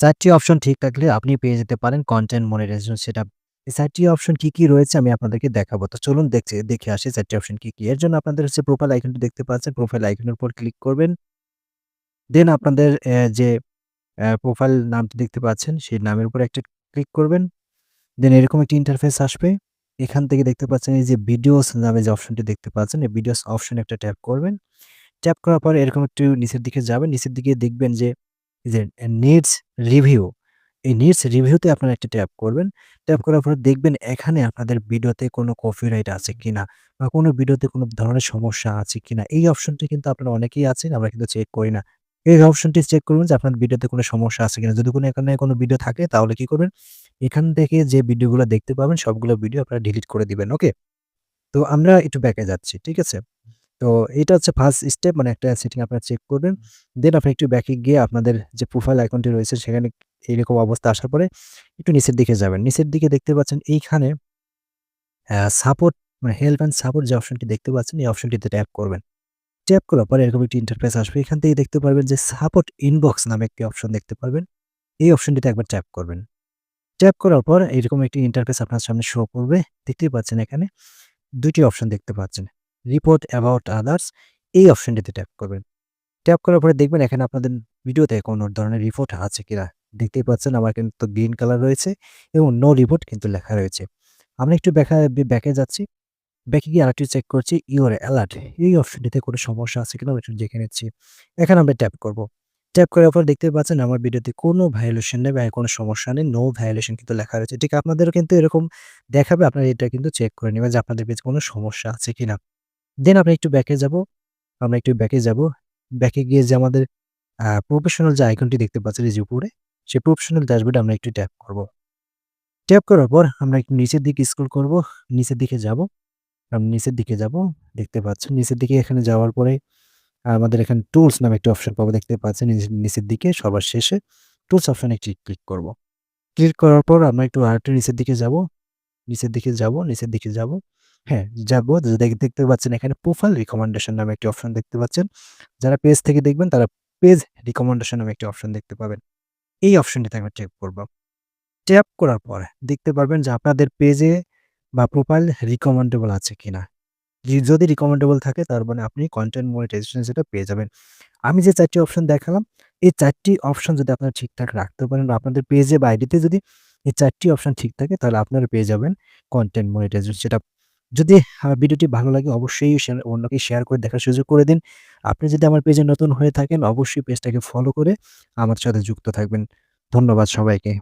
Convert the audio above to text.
চারটি অপশন ঠিক থাকলে আপনি পেয়ে যেতে পারেন কন্টেন্ট মনিটাইজেশন সেটআপ। এই চারটি অপশন কি, কি রয়েছে আমি আপনাদেরকে দেখাবো। তো চলুন দেখছে দেখে আসি চারটি অপশন কি, কি? এর জন্য আপনাদের হচ্ছে প্রোফাইল আইকনটি দেখতে পাচ্ছেন। প্রোফাইল আইকনের উপর ক্লিক করবেন। দেন আপনাদের যে প্রোফাইল নামটি দেখতে পাচ্ছেন, সেই নামের উপর একটা ক্লিক করবেন। দেন এরকম একটি ইন্টারফেস আসবে। এখান থেকে দেখতে পাচ্ছেন এই যে ভিডিওস নামে যে অপশনটি দেখতে পাচ্ছেন, এই ভিডিওস অপশনে একটা ট্যাপ করবেন। ট্যাপ করার পর এরকম একটু নিচের দিকে যাবেন। নিচের দিকে দেখবেন যে, যে নিডস রিভিউ এই নিডস রিভিউতে আপনারা একটা ট্যাপ করবেন। ট্যাপ করার পরে দেখবেন এখানে আপনাদের ভিডিওতে কোনো কপিরাইট আছে কিনা বা কোনো ভিডিওতে কোনো ধরনের সমস্যা আছে কিনা। এই অপশনটি কিন্তু আপনারা অনেকেই আছেন, আমরা কিন্তু চেক করি না। এই অপশনটি চেক করবেন যে আপনার ভিডিওতে কোনো সমস্যা আছে কিনা। যদি কোনো এখানে কোনো ভিডিও থাকে তাহলে কি করবেন? এখান থেকে যে ভিডিওগুলো দেখতে পাবেন সবগুলো ভিডিও আপনারা ডিলিট করে দিবেন। ওকে? তো আমরা একটু ব্যাকে যাচ্ছি। ঠিক আছে? তো এটা হচ্ছে ফার্স্ট স্টেপ মানে একটা সেটিং আপনারা চেক করবেন। দেন আপনি একটু ব্যাকে গিয়ে আপনাদের যে প্রোফাইল আইকনটি রয়েছে সেখানে এইরকম অবস্থা আসার পরে একটু নিচের দিকে যাবেন। নিচের দিকে দেখতে পাচ্ছেন এইখানে সাপোর্ট মানে হেল্প অ্যান্ড সাপোর্ট যে অপশনটি দেখতে পাচ্ছেন এই অপশনটিতে ট্যাপ করবেন। ট্যাপ করার পরে এরকম একটি ইন্টারফেস আসবে। এখান থেকে দেখতে পারবেন যে সাপোর্ট ইনবক্স নামে একটি অপশন দেখতে পারবেন। এই অপশনটিতে একবার ট্যাপ করবেন। ট্যাপ করার পর এরকম একটি ইন্টারফেস আপনার সামনে শো করবে। দেখতেই পাচ্ছেন এখানে দুটি অপশন দেখতে পাচ্ছেন। রিপোর্ট অ্যাবাউট আদার্স এই অপশনটিতে ট্যাপ করবেন। ট্যাপ করার পরে দেখবেন এখানে আপনাদের ভিডিওতে কোনো ধরনের রিপোর্ট আছে কিনা। দেখতেই পাচ্ছেন আমার কিন্তু গ্রিন কালার রয়েছে এবং নো রিপোর্ট কিন্তু লেখা রয়েছে। আমরা একটু ব্যাখা, ব্যাকে যাচ্ছি। ব্যাকে গিয়ে আরেকটু চেক করছি ইউর অ্যালার্ট এই অপশনটিতে কোনো সমস্যা আছে কিনা, একটু দেখে নিচ্ছি। এখানে আমরা ট্যাপ করব। ট্যাপ করার পর দেখতে পাচ্ছেন আমার ভিডিওতে কোনো ভায়োলেশন নেই বা কোনো সমস্যা নেই। নো ভায়োলেশন কিন্তু লেখা রয়েছে। ঠিক আপনাদেরও কিন্তু এরকম দেখাবে, আপনারা এটা কিন্তু চেক করে নেবেন যে আপনাদের পেজে কোনো সমস্যা আছে কিনা। দেন আমরা একটু ব্যাকে যাব। আমরা একটু ব্যাকে যাব। ব্যাকে গিয়ে যে আমাদের প্রফেশনাল যে আইকনটি দেখতে পাচ্ছেন এই যে উপরে, সেই প্রফেশনাল ড্যাশবোর্ডে আমরা একটু ট্যাপ করব। ট্যাপ করার পর আমরা একটু নিচের দিকে স্ক্রল করব। নিচের দিকে যাব। আমরা নিচের দিকে যাব। দেখতে পাচ্ছেন নিচের দিকে এখানে যাওয়ার পরে আমাদের এখানে টুলস নামে একটি অপশন পাবো দেখতে পাচ্ছেন নিচের দিকে সবার শেষে টুলস অপশনে একটি ক্লিক করব। ক্লিক করার পর আমরা একটু আরেকটু নিচের দিকে যাব। নিচের দিকে যাব, নিচের দিকে যাব। হ্যাঁ, যাব দেখতে পাচ্ছেন এখানে প্রোফাইল রিকমেন্ডেশন নামে একটি অপশন দেখতে পাচ্ছেন। যারা পেজ থেকে দেখবেন তারা পেজ রিকমেন্ডেশন নামে একটি অপশন দেখতে পাবেন। এই অপশনটিতে আমরা ট্যাপ করব। ট্যাপ করার পর দেখতে পারবেন যে আপনাদের পেজে বা প্রোফাইল রিকমেন্ডেবল আছে কিনা। যদি রিকমেন্ডেবল থাকে তার মানে আপনি কন্টেন্ট মনিটাইজেশন সেটা পেয়ে যাবেন। আমি যে চারটি অপশন দেখালাম এই চারটি অপশন যদি আপনারা ঠিকঠাক রাখতে পারেন বা আপনাদের পেজে বা আইডিতে যদি এই চারটি অপশন ঠিক থাকে তাহলে আপনারা পেয়ে যাবেন কন্টেন্ট মনিটাইজেশন সেটআপ। যদি ভিডিওটি ভালো লাগে, অবশ্যই অন্যকে শেয়ার করে দেখার সুযোগ করে দিন। আপনি যদি আমার পেজে নতুন হয়ে থাকেন, অবশ্যই পেজটাকে ফলো করে আমার সাথে যুক্ত থাকবেন। ধন্যবাদ সবাইকে।